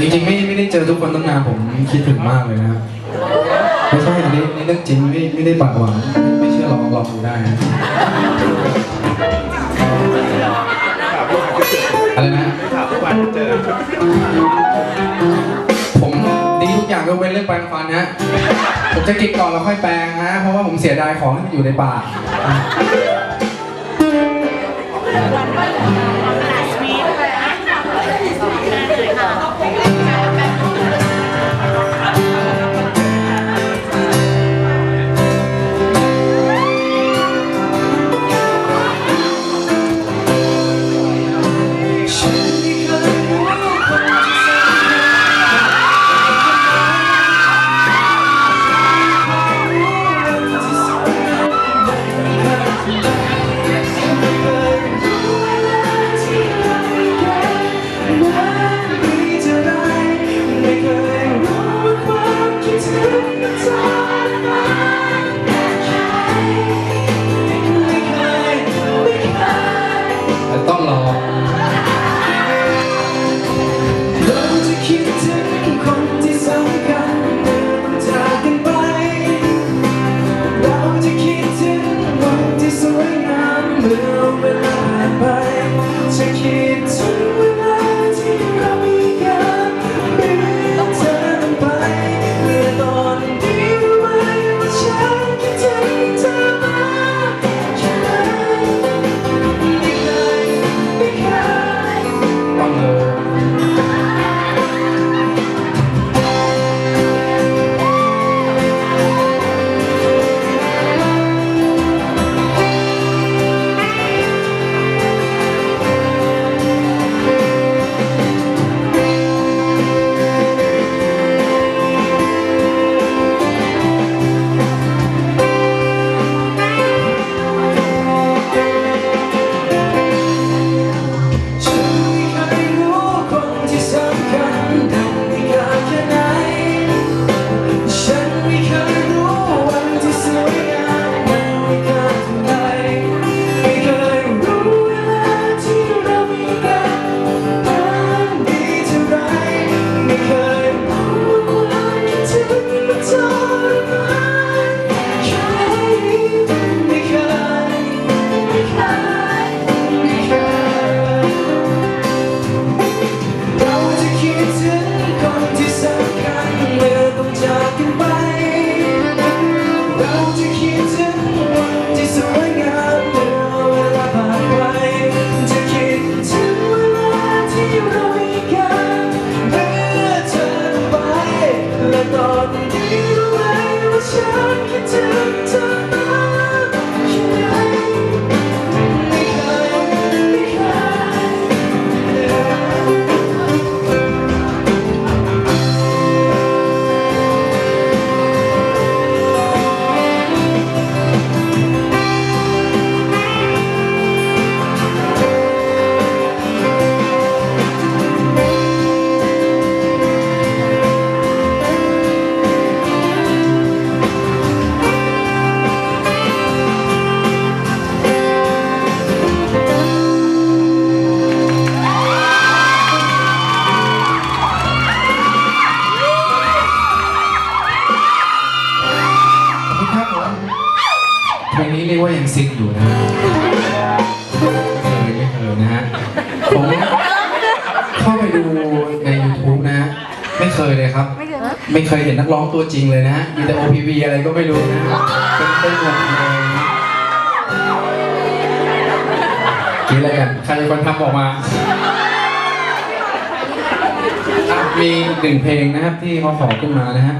จริงๆไม่ไม่ได้เจอทุกคนตั้งนานผมคิดถึงมากเลยนะครับไม่ใช่อันนี้นี่เรื่องจริงไม่ไม่ได้ปากหวังไม่เชื่อลองลองดูได้นะอะไรนะถามทุกวันเจอผมดีทุกอย่างยกเว้นเรื่องแปรงฟันนะผมจะกินก่อนแล้วค่อยแปรงนะเพราะว่าผมเสียดายของที่อยู่ในปาก ซิงอยู่นะฮะไม่เคยไม่เคยนะฮะผมเข้าไปดูใน YouTube นะฮะไม่เคยเลยครับ ไม่เคยไม่เคยเห็นนักร้องตัวจริงเลยนะฮะมีแต่ OPV อะไรก็ไม่รู้นะฮะเป็นเป็นหมดเลยกินอะไรกัน ใครเป็นคนทำออกมาอะมีหนึ่งเพลงนะครับที่เขาขอขึ้นมานะฮะ